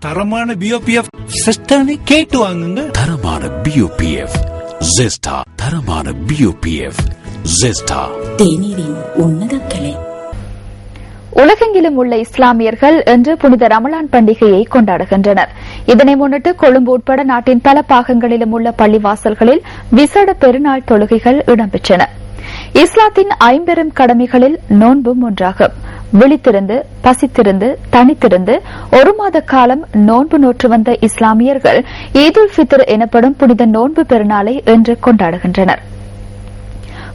தரமான பிஓபிஎஃப் சிஸ்டர்னு கேட்டு வாங்குங்க. தரமான பியூபிஎஃப் ஜெஸ்டா தரமான பியூபிஎஃப் ஜெஸ்டா தேநீரின் உன்னத கிளை உலகெங்கிலும் உள்ள இஸ்லாமியர்கள் இன்று புனித ரமலான் பண்டிகையை கொண்டாடுகின்றனர். இதனை முன்னிட்டு கொழும்பு உட்பட நாட்டின் பல பாகங்களிலும் உள்ள பள்ளிவாசல்களில் விசேட பெருநாள் தொழுகைகள் இடம்பெற்றன. இஸ்லாத்தின் ஐம்பெரும் கடமைகளில் நோன்பும் ஒன்றாகும். விழித்திருந்து பசித்திருந்து தனித்திருந்து ஒரு மாத காலம் நோன்பு நோற்று வந்த இஸ்லாமியர்கள் ஈத் உல் ஃபித்ர் எனப்படும் புனித நோன்பு பெருநாளை இன்று கொண்டாடுகின்றனர்.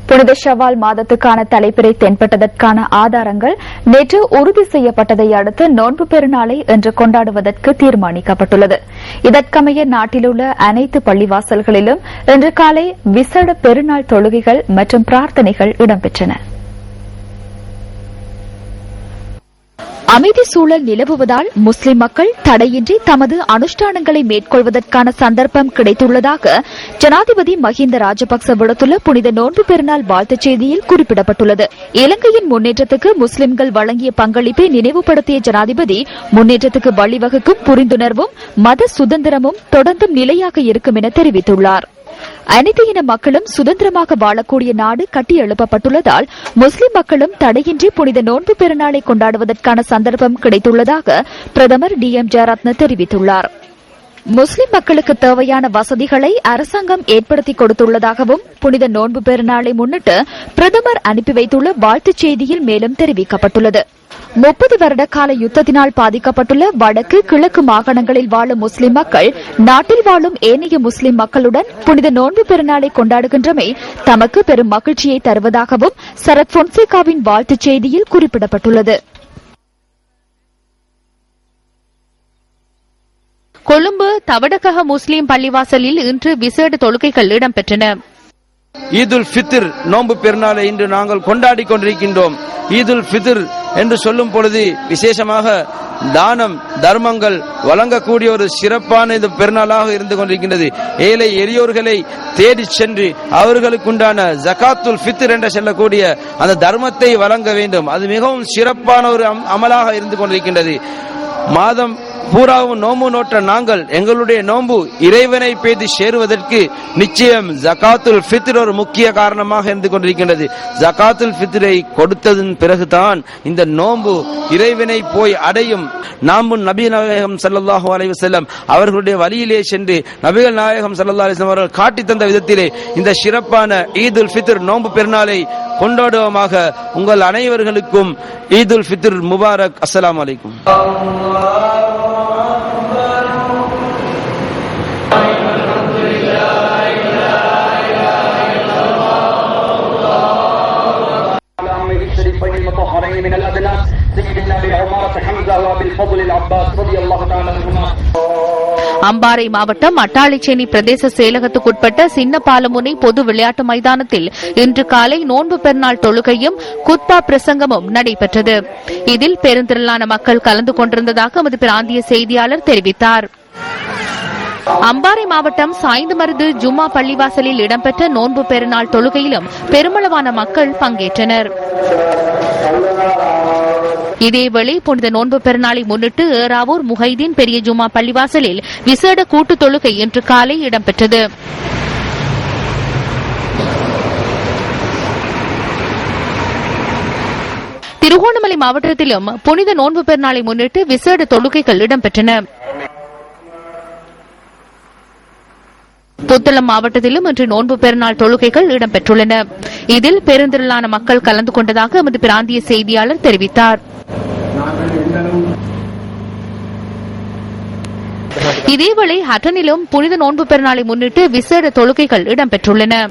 புனித ஷவால் மாதத்துக்கான தலைப்பிறை தென்பட்டதற்கான ஆதாரங்கள் நேற்று உறுதி செய்யப்பட்டதை அடுத்து நோன்பு பெருநாளை இன்று கொண்டாடுவதற்கு தீர்மானிக்கப்பட்டுள்ளது. இதற்கமைய நாட்டிலுள்ள அனைத்து பள்ளிவாசல்களிலும் இன்று காலை விசேட பெருநாள் தொழுகைகள் மற்றும் பிரார்த்தனைகள் இடம்பெற்றன. அமைதி சூழல் நிலவுவதால் முஸ்லிம் மக்கள் தடையின்றி தமது அனுஷ்டானங்களை மேற்கொள்வதற்கான சந்தர்ப்பம் கிடைத்துள்ளதாக ஜனாதிபதி மஹிந்த ராஜபக்ச விடுத்துள்ள புனித நோன்பு பெருநாள் வாழ்த்துச் செய்தியில் குறிப்பிடப்பட்டுள்ளது. இலங்கையின் முன்னேற்றத்துக்கு முஸ்லிம்கள் வழங்கிய பங்களிப்பை நினைவுபடுத்திய ஜனாதிபதி முன்னேற்றத்துக்கு வழிவகுக்கும் புரிந்துணர்வும் மத சுதந்திரமும் தொடர்ந்தும் நிலையாக இருக்கும் என தெரிவித்துள்ளார். அனைத்து இன மக்களும் சுதந்திரமாக வாழக்கூடிய நாடு கட்டியெழுப்பப்பட்டுள்ளதால் முஸ்லிம் மக்களும் தடையின்றி புனித நோன்பு பெருநாளை கொண்டாடுவதற்கான சந்தர்ப்பம் கிடைத்துள்ளதாக பிரதமர் டி எம் ஜெயரத்ன தெரிவித்துள்ளார். முஸ்லிம் மக்களுக்கு தேவையான வசதிகளை அரசாங்கம் ஏற்படுத்தி கொடுத்துள்ளதாகவும் புனித நோன்பு பெருநாளை முன்னிட்டு பிரதமர் அனுப்பி வைத்துள்ள வாழ்த்துச் செய்தியில் மேலும் தெரிவிக்கப்பட்டுள்ளது. முப்பது வருட கால யுத்தத்தினால் பாதிக்கப்பட்டுள்ள வடக்கு கிழக்கு மாகாணங்களில் வாழும் முஸ்லிம் மக்கள் நாட்டில் வாழும் ஏனைய முஸ்லிம் மக்களுடன் புனித நோன்பு பெருநாளை கொண்டாடுகின்றமை தமக்கு பெரும் மகிழ்ச்சியை தருவதாகவும் சரத் பொன்சேகாவின் வாழ்த்துச் செய்தியில் குறிப்பிடப்பட்டுள்ளது. கொழும்பு தவடகக முஸ்லீம் பள்ளிவாசலில் இன்று விசேட தொழுகைகள் இடம்பெற்றன. ஈதுல் ஃபித்ர் நோன்பு பெருநாளை இன்று நாங்கள் கொண்டாடி கொண்டிருக்கின்றோம். ஈதுல் ஃபித்ர் என்று சொல்லும் பொழுது விசேஷமாக தானம் தர்மங்கள் வழங்கக்கூடிய ஒரு சிறப்பான இது பெருநாளாக இருந்து கொண்டிருக்கின்றது. ஏழை எளியோர்களை தேடி சென்று அவர்களுக்குண்டான ஜகாத்துல் ஃபித்ர் என்று சொல்லக்கூடிய அந்த தர்மத்தை வழங்க வேண்டும். அது மிகவும் சிறப்பான ஒரு அம்- அமலாக இருந்து கொண்டிருக்கின்றது. மாதம் பூராவும் நோம்பு நோற்ற நாங்கள் எங்களுடைய நோன்பு இறைவனை பேதி சேருவதற்கு நிச்சயம் ஜகாத்துல் ஃபித்ர் ஒரு முக்கிய காரணமாக இருந்து கொண்டிருக்கின்றது. ஜகாத்துல் ஃபித்ரை கொடுத்ததன் பிறகுதான் இந்த நோம்பு இறைவனை போய் அடையும். நாமும் நபி நாயகம் சல்லாஹூ அலைவு செல்லம் அவர்களுடைய வழியிலே சென்று நபிகள் நாயகம் சல்லா அலிஸ்லாம் அவர்கள் காட்டி தந்த விதத்திலே இந்த சிறப்பான ஈதுல் ஃபித்ர் நோன்பு பெருநாளை கொண்டாடுவோமாக உங்கள் அனைவர்களுக்கும் ஈதுல் ஃபித்ர் முபாரக். அஸ்லாம் அலைக்கும். அம்பாறை மாவட்டம் அட்டாளிச்சேனி பிரதேச செயலகத்துக்குட்பட்ட சின்னபாலமுனை பொது விளையாட்டு மைதானத்தில் இன்று காலை நோன்பு பெருநாள் தொழுகையும் குத்பா பிரசங்கமும் நடைபெற்றது. இதில் பெருந்திரளான மக்கள் கலந்து கொண்டிருந்ததாக எமது பிராந்திய செய்தியாளர் தெரிவித்தார். அம்பாறை மாவட்டம் சாய்ந்தமருது ஜும்மா பள்ளிவாசலில் இடம்பெற்ற நோன்பு பெருநாள் தொழுகையிலும் பெருமளவான மக்கள் பங்கேற்றனர். இதேவேளை புனித நோன்பு பெருநாளை முன்னிட்டு ஏறாவூர் முஹைதீன் பெரிய ஜுமா பள்ளிவாசலில் விசேட கூட்டு தொழுகை இன்று காலை இடம்பெற்றது. திருகோணமலை மாவட்டத்திலும் புனித நோன்பு பெருநாளை முன்னிட்டு விசேட தொழுகைகள் இடம்பெற்றன. புத்தளம் மாவட்டத்திலும் இன்று நோன்பு பெருநாள் தொழுகைகள் இடம்பெற்றுள்ளன. இதில் பெருந்திரளான மக்கள் கலந்து கொண்டதாக எமது பிராந்திய செய்தியாளர் தெரிவித்தார். இதேவேளை ஹட்டனிலும் புனித நோன்பு பெருநாளை முன்னிட்டு விசேட தொழுகைகள் இடம்பெற்றுள்ளன.